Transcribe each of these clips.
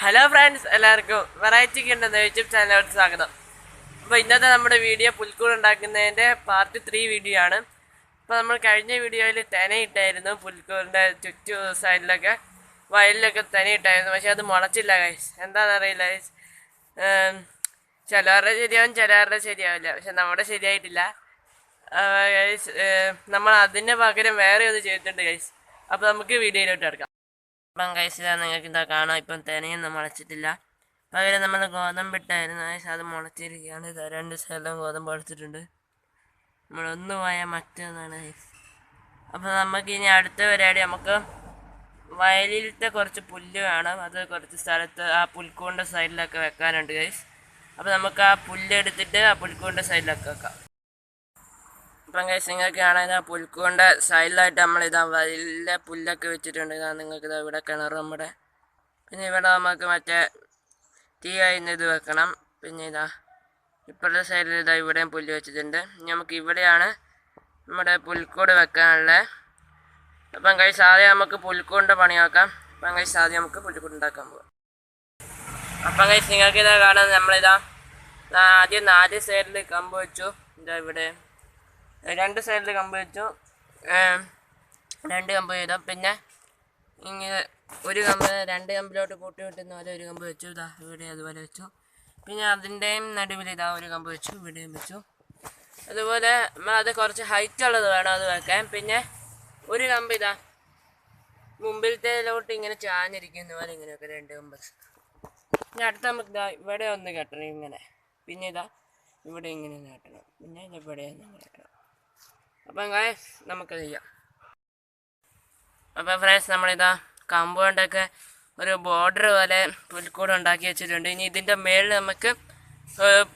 Hello friends എല്ലാവർക്കും variety കിട്ടുന്ന YouTube ചാനലിലോട്ട് സ്വാഗതം. അപ്പോൾ ഇന്നത്തെ നമ്മുടെ വീഡിയോ പുൽക്കൂട് ഉണ്ടാക്കുന്നതിന്റെ പാർട്ട് ത്രീ വീഡിയോ ആണ്. അപ്പോൾ നമ്മൾ കഴിഞ്ഞ വീഡിയോയിൽ തെനയിട്ടായിരുന്നു പുൽക്കൂടിന്റെ ചുറ്റു സൈഡിലൊക്കെ വയലിലൊക്കെ തെനയിട്ടായിരുന്നു. പക്ഷേ അത് മുളച്ചില്ല കൈസ് എന്താണെന്നറിയില്ല കൈസ് ചിലവരുടെ ശരിയാവും ചിലവരുടെ ശരിയാവില്ല. പക്ഷെ നമ്മുടെ ശരിയായിട്ടില്ല. കൈസ് നമ്മൾ അതിന് പകരം വേറെ ഒന്ന് ചെയ്തിട്ടുണ്ട് കൈസ് അപ്പോൾ നമുക്ക് വീഡിയോയിലോട്ട് എടുക്കാം ഇപ്പം കൈസ് ഇതാ നിങ്ങൾക്ക് ഇതാ കാണാം. ഇപ്പം തേനയൊന്നും മുളച്ചിട്ടില്ല. പകരം നമ്മൾ ഗോതമ്പ് ഇട്ടായിരുന്നു. കൈസ് അത് മുളച്ചിരിക്കുകയാണ്. ഇതാ രണ്ട് സ്ഥലം ഗോതമ്പ് മുളച്ചിട്ടുണ്ട്. നമ്മളൊന്ന് പോയാൽ മറ്റൊന്നാണ്. കൈസ് അപ്പോൾ നമുക്ക് ഇനി അടുത്ത പരിപാടി. നമുക്ക് വയലിലത്തെ കുറച്ച് പുല്ല് വേണം അത് കുറച്ച് സ്ഥലത്ത് ആ പുൽക്കൂണ്ട സൈഡിലൊക്കെ വെക്കാനുണ്ട് കൈസ് അപ്പോൾ നമുക്ക് ആ പുല്ല് എടുത്തിട്ട് ആ പുൽക്കൂണ്ട സൈഡിലൊക്കെ വെക്കാം. ഇപ്പം കഴിച്ച് നിങ്ങൾക്ക് കാണാൻ ആ പുൽക്കൂണ്ട സൈഡിലായിട്ട് നമ്മളിതാ വലിയ പുല്ലൊക്കെ വെച്ചിട്ടുണ്ട്. ഇതാ നിങ്ങൾക്ക് ഇതാ ഇവിടെ കിണർ നമ്മുടെ. പിന്നെ ഇവിടെ നമുക്ക് മറ്റേ തീ കഴിയുന്ന ഇത് വെക്കണം. പിന്നെ ഇതാ ഇപ്പോഴത്തെ സൈഡിൽ ഇതാ ഇവിടെയും പുല്ല് വെച്ചിട്ടുണ്ട്. നമുക്ക് ഇവിടെയാണ് നമ്മുടെ പുൽക്കൂട് വെക്കാനുള്ളത് അപ്പം കഴിച്ച് ആദ്യം നമുക്ക് പുൽക്കൂടിന്റെ പണി നോക്കാം. അപ്പം കഴിച്ച് ആദ്യം നമുക്ക് പുൽക്കൂട് ഉണ്ടാക്കാൻ പോകാം അപ്പം കഴിച്ച് നിങ്ങൾക്ക് ഇതാ കാണാൻ നമ്മളിതാ ആദ്യം നാല് സൈഡിൽ കമ്പ് വെച്ചു. ഇതാ ഇവിടെ. രണ്ട് സൈഡിൽ കമ്പ് വെച്ചു. രണ്ട് കമ്പ് ചെയ്തു. പിന്നെ ഇങ്ങനെ ഒരു കമ്പ് രണ്ട് കമ്പിലോട്ട് കൂട്ടി വിട്ടുന്ന പോലെ ഒരു കമ്പ് വെച്ചു. ഇതാ ഇവിടെ അതുപോലെ വെച്ചു. പിന്നെ അതിന്റെയും നടുവിൽ ഇതാ ഒരു കമ്പ് വെച്ചു ഇവിടെയും വെച്ചു. അതുപോലെ അത് കുറച്ച് ഹൈറ്റ് ഉള്ളത് വേണം അത് വെക്കാൻ. പിന്നെ ഒരു കമ്പ് ഇതാ മുമ്പിലത്തേലോട്ട് ഇങ്ങനെ ചാഞ്ഞിരിക്കുന്ന പോലെ ഇങ്ങനെയൊക്കെ രണ്ട് കമ്പ് പിന്നെ അടുത്ത നമുക്ക് ഇതാ ഇവിടെ ഒന്ന് കെട്ടണം ഇങ്ങനെ. പിന്നെ ഇതാ ഇവിടെ ഇങ്ങനെ കെട്ടണം. പിന്നെ ഇവിടെ ഒന്ന് അപ്പം ഗായസ് നമുക്ക് ചെയ്യാം അപ്പം ഫ്രണ്ട്സ് നമ്മളിതാ കമ്പൗണ്ടൊക്കെ ഒരു ബോർഡർ പോലെ പുൽക്കൂട് ഉണ്ടാക്കി വെച്ചിട്ടുണ്ട്. ഇനി ഇതിന്റെ മേളിൽ നമുക്ക്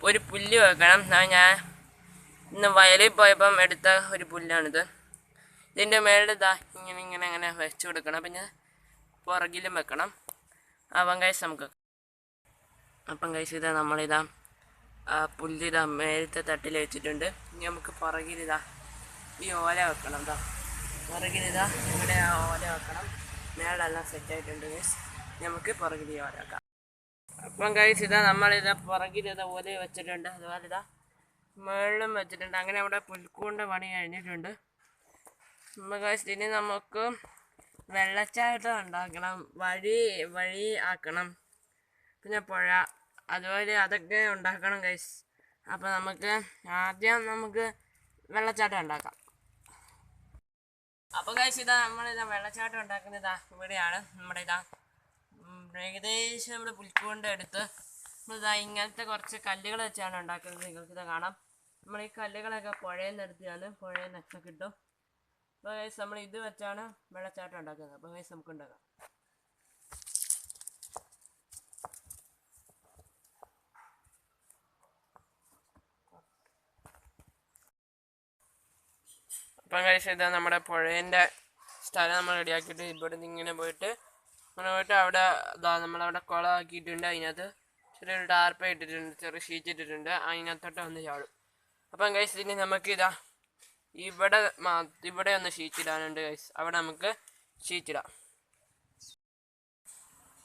ഒരു പുല്ല് വെക്കണം. ഞാൻ ഇന്ന് വയലിൽ പോയപ്പം എടുത്ത ഒരു പുല്ലാണിത്. ഇതിന്റെ മേളിൽ ഇതാ ഇങ്ങനെ ഇങ്ങനെ അങ്ങനെ വെച്ച് കൊടുക്കണം. പിന്നെ പുറകിലും വെക്കണം. അപ്പം കഴിച്ച് നമുക്ക് അപ്പം കഴിച്ച് ഇതാ നമ്മളിതാ പുല്ലിതാ മേലത്തെ തട്ടിൽ വെച്ചിട്ടുണ്ട്. ഇനി നമുക്ക് പുറകിലിതാ ഈ ഓല വെക്കണം ഇതാ പുറകിലിതാ ഇവിടെ ആ ഓല വെക്കണം. മേളെല്ലാം സെറ്റായിട്ടുണ്ട് ഗൈസ് നമുക്ക് പുറകിൽ ഈ ഓല വെക്കാം. അപ്പം കഴിച്ച് ഇതാ നമ്മളിതാ പുറകിലിതാ ഓല വെച്ചിട്ടുണ്ട്. അതുപോലെ ഇതാ മേളിലും വെച്ചിട്ടുണ്ട്. അങ്ങനെ അവിടെ പുൽക്കൂണ്ട പണി കഴിഞ്ഞിട്ടുണ്ട്. കഴിച്ച് ഇനി നമുക്ക് വെള്ളച്ചാട്ടം ഉണ്ടാക്കണം. വഴി വഴി ആക്കണം. പിന്നെ പുഴ. അതുപോലെ അതൊക്കെ ഉണ്ടാക്കണം ഗൈസ് അപ്പോൾ നമുക്ക് ആദ്യം നമുക്ക് വെള്ളച്ചാട്ടം ഉണ്ടാക്കാം. അപ്പോൾ ഗൈസ് ഇതാ നമ്മളിതാ വെള്ളച്ചാട്ടം ഉണ്ടാക്കുന്നതാ ഇവിടെയാണ്. നമ്മുടെ ഇതാ ഏകദേശം നമ്മുടെ പുൽക്കൂണ്ട് എടുത്ത് നമ്മളിതാ ഇങ്ങനത്തെ കുറച്ച് കല്ലുകൾ വെച്ചാണ് ഉണ്ടാക്കുന്നത്. നിങ്ങൾക്കിത് കാണാം. നമ്മൾ ഈ കല്ലുകളൊക്കെ പുഴയിൽ നിന്ന് എടുത്തിയാണ് പുഴയിൽ നിന്നൊക്കെ കിട്ടും. അപ്പോൾ ഗൈസ് നമ്മൾ ഇത് വെച്ചാണ് വെള്ളച്ചാട്ടം ഉണ്ടാക്കുന്നത്. അപ്പോൾ ഗൈസ് നമുക്ക് ഉണ്ടാക്കാം അപ്പം കഴിച്ച് ഇതാ നമ്മുടെ പുഴേന്റെ സ്ഥലം നമ്മൾ റെഡിയാക്കിയിട്ട് ഇവിടെ നിന്ന് ഇങ്ങനെ പോയിട്ട് ഇങ്ങനെ പോയിട്ട് അവിടെ ഇതാ നമ്മളവിടെ കുളം ആക്കിയിട്ടുണ്ട്. അതിനകത്ത് ചെറിയൊരു ടാർപ്പ ഇട്ടിട്ടുണ്ട് ചെറിയ ഷീറ്റ് ഇട്ടിട്ടുണ്ട്. അതിനകത്തോട്ട് വന്ന് ചാടും. അപ്പം കഴിച്ച് ഇനി നമുക്ക് ഇതാ ഇവിടെ ഇവിടെ ഒന്ന് ഷീറ്റ് ഇടാനുണ്ട് കഴിച്ച് അവിടെ നമുക്ക് ഷീറ്റ് ഇടാം.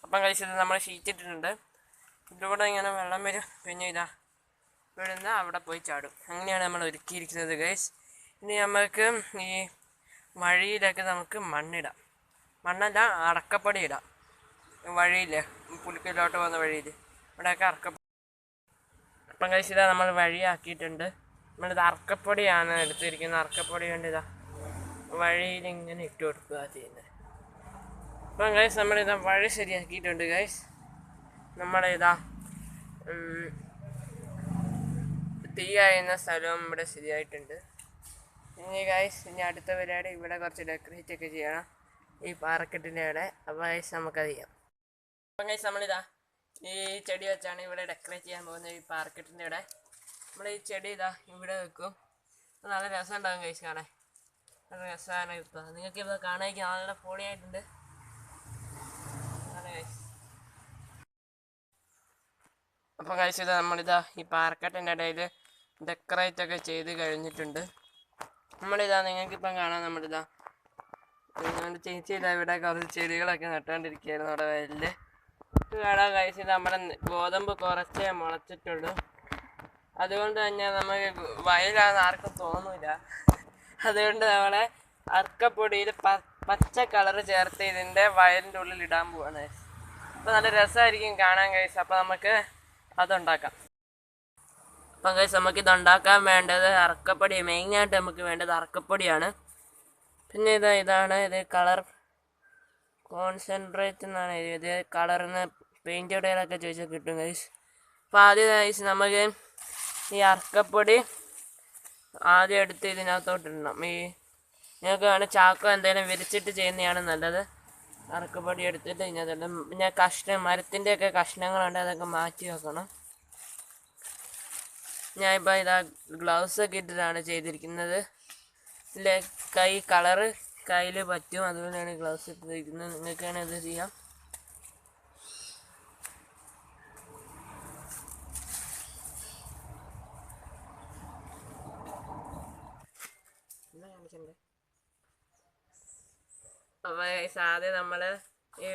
അപ്പം കഴിച്ചത് നമ്മൾ ഷീറ്റ് ഇട്ടിട്ടുണ്ട്. ഇതിലൂടെ ഇങ്ങനെ വെള്ളം വരും. പിന്നെ ഇതാ ഇവിടെ നിന്ന് അവിടെ പോയി ചാടും. അങ്ങനെയാണ് നമ്മൾ ഒരുക്കിയിരിക്കുന്നത് ഗൈസ് ഇനി നമുക്ക് ഈ വഴിയിലൊക്കെ നമുക്ക് മണ്ണിടാം. മണ്ണല്ല അടക്കപ്പൊടി ഇടാം. വഴിയിൽ പുലിക്കലോട്ട് പോകുന്ന വഴിയിൽ ഇവിടെയൊക്കെ അറക്കപ്പൊടി അപ്പം കഴിച്ചിതാ നമ്മൾ വഴിയാക്കിയിട്ടുണ്ട്. നമ്മളിത് അറക്കപ്പൊടിയാണ് എടുത്തിരിക്കുന്നത്. അറക്കപ്പൊടി കൊണ്ട് ഇതാ വഴിയിൽ ഇങ്ങനെ ഇട്ട് കൊടുക്കുക ചെയ്യുന്നത് അപ്പം ഗൈസ് നമ്മളിതാ വഴി ശരിയാക്കിയിട്ടുണ്ട് ഗൈസ് നമ്മളിതാ ഇതാ തീ സ്ഥലവും ഇവിടെ ശരിയായിട്ടുണ്ട്. ഇനി ഗൈസ് ഇനി അടുത്ത പരിപാടി ഇവിടെ കുറച്ച് ഡെക്കറേറ്റ് ഒക്കെ ചെയ്യണം. ഈ പാറക്കെട്ടിന്റെ അവിടെ. അപ്പോൾ ഗൈസ് നമുക്കത് ചെയ്യാം. അപ്പം ഗൈസ് നമ്മളിതാ ഈ ചെടി വെച്ചാണ് ഇവിടെ ഡെക്കറേറ്റ് ചെയ്യാൻ പോകുന്നത് ഈ പാറക്കെട്ടിന്റെ ഇവിടെ നമ്മൾ ഈ ചെടി ഇതാ ഇവിടെ വെക്കും. നല്ല രസം ഉണ്ടാകും ഗൈസ് കാണാൻ. നല്ല രസമാണ് ഇപ്പോൾ നിങ്ങൾക്ക് ഇപ്പോൾ കാണാൻ നല്ല പൊളിയായിട്ടുണ്ട് അപ്പോൾ കഴിച്ചത് നമ്മളിതാ ഈ പാറക്കെട്ടിന്റെ ഇടയിൽ ഡെക്കറേറ്റ് ഒക്കെ ചെയ്ത് കഴിഞ്ഞിട്ടുണ്ട്. നമ്മളിതാ നിങ്ങൾക്കിപ്പം കാണാം നമ്മളിതാ നമ്മുടെ ചേച്ചി ഇവിടെ കുറച്ച് ചെടികളൊക്കെ നട്ടുകൊണ്ടിരിക്കുകയായിരുന്നു അവിടെ വയലിൽ കാണാൻ കഴിച്ച് നമ്മുടെ ഗോതമ്പ് കുറച്ചേ മുളച്ചിട്ടുള്ളൂ. അതുകൊണ്ട് തന്നെ നമുക്ക് വയലാന്ന് ആർക്കും തോന്നില്ല അതുകൊണ്ട് നമ്മളെ അർക്കപ്പൊടിയിൽ പച്ച കളർ ചേർത്ത് ഇതിന്റെ വയലിന്റെ ഉള്ളിൽ ഇടാൻ പോവാണ് അപ്പോൾ നല്ല രസമായിരിക്കും കാണാൻ കഴിച്ച് അപ്പോൾ നമുക്ക് അതുണ്ടാക്കാം. അപ്പം കഴിച്ച് നമുക്ക് ഇത് ഉണ്ടാക്കാൻ വേണ്ടത് അറക്കപ്പൊടി മെയിനായിട്ട് നമുക്ക് വേണ്ടത് അറക്കപ്പൊടിയാണ്. പിന്നെ ഇതാ ഇതാണ് ഇത് കളർ കോൺസെൻട്രേറ്റ് എന്നാണ് എഴുതിയത് കളറിന് പെയിന്റ് കടയിലൊക്കെ ചോദിച്ചാൽ കിട്ടും ഗൈസ് അപ്പോൾ ആദ്യം ഗൈസ് നമുക്ക് ഈ അറക്കപ്പൊടി ആദ്യം എടുത്ത് ഇതിനകത്തോട്ട് ഇടണം. ഈ നിങ്ങൾക്ക് വേണേൽ ചാക്കോ എന്തെങ്കിലും വിരിച്ചിട്ട് ചെയ്യുന്നതാണ് നല്ലത്. അറക്കപ്പൊടി എടുത്തിട്ട് ഇതിനകത്തോട്ട് പിന്നെ കഷ്ണം മരത്തിന്റെയൊക്കെ കഷ്ണങ്ങളുണ്ട് അതൊക്കെ മാറ്റി വെക്കണം. ഞാനിപ്പോൾ ഇതാ ഗ്ലൗസ് ഒക്കെ ഇട്ടിട്ടാണ് ചെയ്തിരിക്കുന്നത്. ഇല്ല കൈ കളറ് കയ്യിൽ പറ്റും. അതുകൊണ്ടാണ് ഗ്ലൗസ് ഇട്ടിരിക്കുന്നത്. നിങ്ങൾക്കാണ് ഇത് ചെയ്യാം. അപ്പോൾ ആദ്യം നമ്മൾ ഈ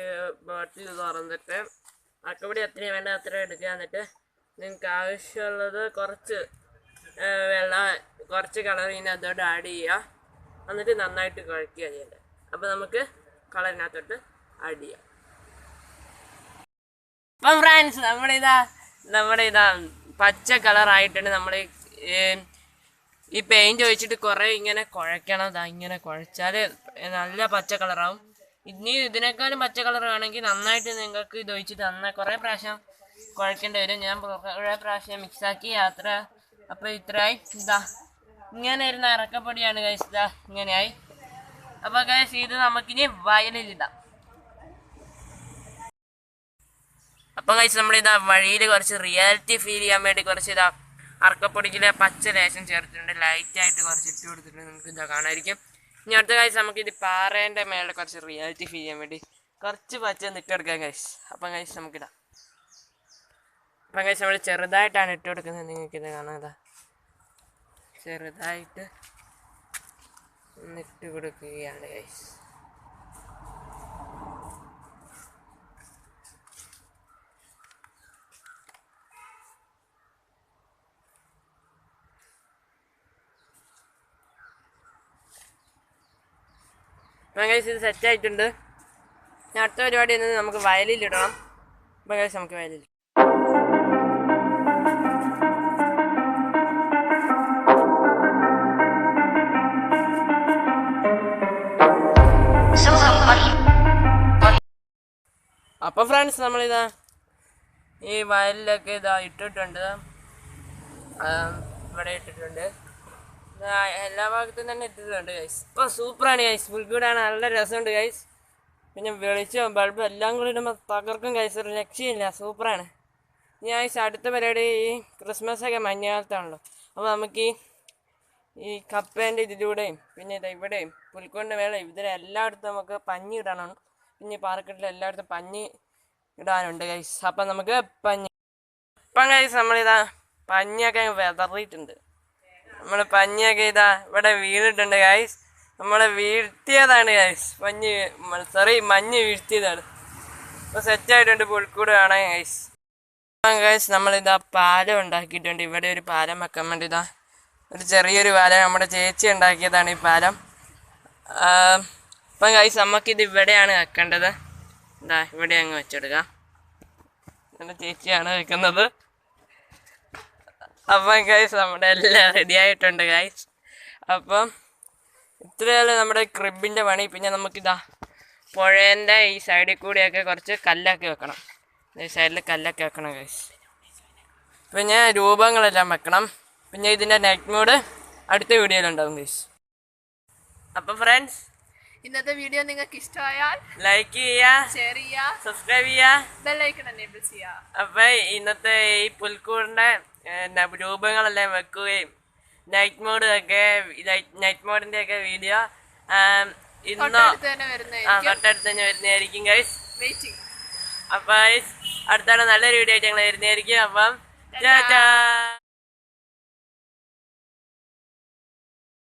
ബോട്ടിൽ തുറന്നിട്ട് അക്കവിടെ എത്രയും വേണ്ട അത്ര എടുക്കുക എന്നിട്ട് നിങ്ങൾക്ക് ആവശ്യമുള്ളത് കുറച്ച് വെള്ള കുറച്ച് കളർ ഇതിനകത്തോട്ട് ആഡ് ചെയ്യുക എന്നിട്ട് നന്നായിട്ട് കുഴക്കുക ചെയ്യേണ്ടത് അപ്പോൾ നമുക്ക് കളറിനകത്തോട്ട് ആഡ് ചെയ്യാം. അപ്പം ഫ്രാൻസ് നമ്മുടെ ഇതാ നമ്മുടെ ഇതാ പച്ച കളറായിട്ടുണ്ട്. നമ്മൾ ഈ പെയിന്റ് ഒഴിച്ചിട്ട് കുറേ ഇങ്ങനെ കുഴക്കണം ദാ ഇങ്ങനെ കുഴച്ചാൽ നല്ല പച്ച കളറാവും. ഇനി ഇതിനേക്കാളും പച്ച കളർ വേണമെങ്കിൽ നന്നായിട്ട് നിങ്ങൾക്ക് ഇത് ഒഴിച്ചിട്ട് നന്നായി കുറേ പ്രാവശ്യം കുഴക്കേണ്ടി വരും. ഞാൻ കുറേ പ്രാവശ്യം മിക്സാക്കി യാത്ര. അപ്പോൾ ഇത്രയായി. ഇതാ ഇങ്ങനെ ഇരുന്ന ഇറക്കപ്പൊടിയാണ് കഴിച്ച് ഇതാ ഇങ്ങനെയായി. അപ്പോൾ കഴിച്ച് ഇത് നമുക്കിനി വയലിലിടാം അപ്പൊ കഴിച്ച് നമ്മളിതാ വഴിയിൽ കുറച്ച് റിയാലിറ്റി ഫീൽ ചെയ്യാൻ വേണ്ടി കുറച്ച് ഇതാ അറക്കപ്പൊടിക്കിലെ പച്ച ലേശം ചേർത്തിട്ടുണ്ട്. ലൈറ്റായിട്ട് കുറച്ച് ഇട്ട് കൊടുത്തിട്ടുണ്ട്. നിങ്ങൾക്ക് ഇതാ കാണാതിരിക്കും ഇനി അടുത്ത കാഴ്ച നമുക്ക് ഇത് പാറേന്റെ മേലെ കുറച്ച് റിയാലിറ്റി ഫീൽ ചെയ്യാൻ വേണ്ടി കുറച്ച് പച്ച നിട്ടെടുക്കാൻ കഴിച്ച് അപ്പം കഴിച്ച് നമുക്കിടാം അപ്പം കഴിച്ച് നമ്മൾ ചെറുതായിട്ടാണ് ഇട്ട് കൊടുക്കുന്നത്. നിങ്ങൾക്ക് ഇത്. കാണാം ചെറുതായിട്ട് ഇട്ട് കൊടുക്കുകയാണ് കഴിച്ച് അപ്പം കഴിച്ച് ഇത് സെറ്റായിട്ടുണ്ട് അടുത്ത പരിപാടി എന്നത് നമുക്ക് വയലിലിടണം അപ്പം കഴിച്ച് നമുക്ക് വയലിൽ അപ്പോൾ ഫ്രണ്ട്സ് നമ്മളിതാ ഈ വയലിലൊക്കെ ഇതാ ഇട്ടിട്ടുണ്ട്. ഇവിടെ ഇട്ടിട്ടുണ്ട്. എല്ലാ ഭാഗത്തും തന്നെ ഇട്ടിട്ടുണ്ട് ഗൈസ് ഇപ്പം സൂപ്പറാണ് ഗൈസ് പുൽക്കൂടാണ് നല്ല രസമുണ്ട് ഗൈസ് പിന്നെ വെളിച്ചം ബൾബ് എല്ലാം കൂടി ഇടുമ്പോൾ തകർക്കും ഗൈസ് രക്ഷയില്ല സൂപ്പറാണ്. ഇനി ഗൈസ് അടുത്ത പരിപാടി ഈ ക്രിസ്മസ് ഒക്കെ മഞ്ഞകാലത്താണല്ലോ. അപ്പോൾ നമുക്ക് ഈ ഈ കപ്പേന്റെ ഇതിലൂടെയും പിന്നെ ഇതാ ഇവിടെയും മേളയും ഇവിടെ എല്ലായിടത്തും നമുക്ക് പഞ്ഞി ഇടണം പാർക്കറ്റിൽ എല്ലായിടത്തും പഞ്ഞി ഇടാനുണ്ട് ഗൈസ് അപ്പം നമുക്ക് പഞ്ഞി ഇപ്പം ഗൈസ് നമ്മളിതാ പഞ്ഞിയൊക്കെ വിതറിയിട്ടുണ്ട്. നമ്മൾ പഞ്ഞിയൊക്കെ ഇതാ ഇവിടെ വീണിട്ടുണ്ട് ഗൈസ് നമ്മൾ വീഴ്ത്തിയതാണ് ഗൈസ് പഞ്ഞി സോറി മഞ്ഞ് വീഴ്ത്തിയതാണ്. ഇപ്പോൾ സെറ്റായിട്ടുണ്ട് പുൽക്കൂട് കാണാൻ ഗൈസ് ഗൈസ് നമ്മളിതാ പാലം ഉണ്ടാക്കിയിട്ടുണ്ട്. ഇവിടെ ഒരു പാലം വെക്കാൻ വേണ്ടി ഇതാ ഒരു ചെറിയൊരു പാലം. നമ്മുടെ ചേച്ചി ഉണ്ടാക്കിയതാണ് ഈ പാലം. അപ്പം ഗൈസ് നമുക്കിത് ഇവിടെയാണ് വെക്കേണ്ടത്. എന്താ ഇവിടെ അങ്ങ് വെച്ചെടുക്കാം. ചേച്ചിയാണ് വെക്കുന്നത്. അപ്പം ഗൈസ് നമ്മുടെ എല്ലാം റെഡി ആയിട്ടുണ്ട് ഗൈസ് അപ്പം ഇത്രയല്ലേ നമ്മുടെ ക്രിബിന്റെ പണി. പിന്നെ നമുക്കിതാ പുഴേന്റെ ഈ സൈഡിൽ കൂടിയൊക്കെ കുറച്ച് കല്ലൊക്കെ വെക്കണം. ഈ സൈഡിൽ കല്ലൊക്കെ വെക്കണം ഗൈസ് പിന്നെ രൂപങ്ങളെല്ലാം വെക്കണം. പിന്നെ ഇതിന്റെ നെറ്റ് മോഡ് അടുത്ത വീഡിയോയിലുണ്ടാവും ഗൈസ് അപ്പം ഫ്രണ്ട്സ് ഇന്നത്തെ വീഡിയോ നിങ്ങൾക്ക് ഇഷ്ടമായാൽ ലൈക്ക് ചെയ്യുക ഷെയർ ചെയ്യുക സബ്സ്ക്രൈബ് ചെയ്യുക. ബെല്ലൈക്കൺ എനേബിൾ ചെയ്യുക. അപ്പൊ ഇന്നത്തെ ഈ ന- രൂപങ്ങളെല്ലാം വെക്കുകയും നൈറ്റ് മോഡ് ഒക്കെ നൈറ്റ് മോഡിന്റെ ഒക്കെ വീഡിയോ ഇന്നോ തൊട്ടടുത്ത് തന്നെ വരുന്നതായിരിക്കും. ഗൈസ് വെയിറ്റിംഗ് അപ്പൊ അടുത്താണ് നല്ലൊരു വീഡിയോ ആയിട്ട് ഞങ്ങൾ വരുന്നതായിരിക്കും. അപ്പം